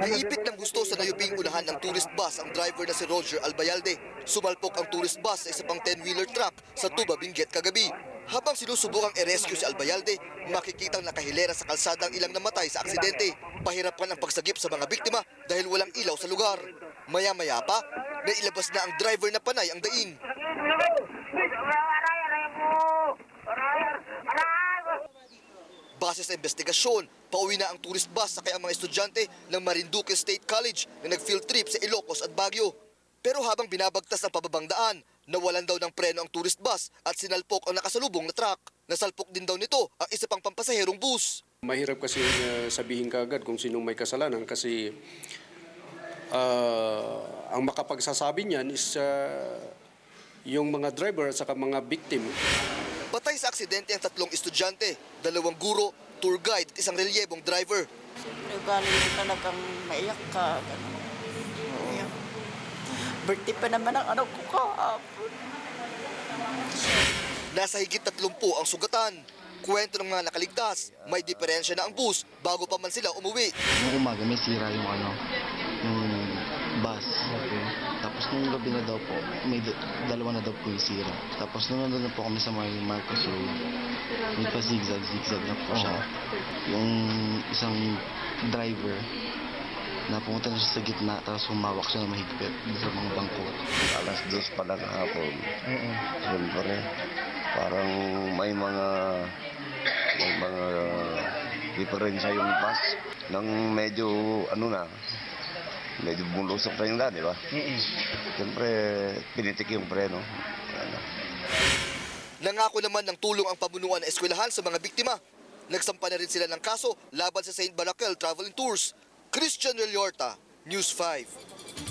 Naipit ng gusto sa nayubing unahan ng tourist bus ang driver na si Roger Albayalde. Sumalpok ang tourist bus sa isa pang 10-wheeler truck sa Tuba, Benguet kagabi. Habang sinusubukang i-rescue si Albayalde, makikitang nakahilera sa kalsada ang ilang namatay sa aksidente. Pahirapan ang pagsagip sa mga biktima dahil walang ilaw sa lugar. Maya-maya pa, nailabas na ang driver na panay ang daing. Base sa investigasyon, pauwi na ang tourist bus sakay ang mga estudyante ng Marinduque State College na nag-field trip sa Ilocos at Baguio. Pero habang binabagtas ang pababang daan, nawalan daw ng preno ang tourist bus at sinalpok ang nakasalubong na truck. Nasalpok din daw nito ang isa pang pampasaherong bus. Mahirap kasi uh, sabihin kaagad kung sinong may kasalanan kasi uh, ang makapagsasabi niyan is uh, yung mga driver at saka mga victim. Patay sa aksidente ang tatlong estudyante, dalawang guro, tour guide at isang relyebong driver. Siyempre, galing talagang maiyak ka. Ganun. Iyak. Birthday pa naman ang anak ko kahapon. Nasa higit 30 ang sugatan. Kwento ng mga nakaligtas, may diferensya na ang bus bago pa man sila umuwi. Nung umaga may sira yung ano, yung bus. Tapos nung gabi na daw po, may da- dalawa na daw po yung sira. Tapos nung nandun na po kami sa may Marcos Road, pa zigzag, zigzag na po siya. Yung isang driver, na pumunta na siya sa gitna, tapos humawak siya na mahigpit sa mga bangko. alas dos pa lang hapon. Siyempre, parang may mga may mga diferensya yung bus nang medyo ano na medyo bulusok na yung daan, di ba? Siyempre, pinitik yung preno. Nangako naman ng tulong ang pamunuan ng eskwelahan sa mga biktima. Nagsampa na rin sila ng kaso laban sa St. Balakel Travel and Tours. Christian Reliorta, News 5.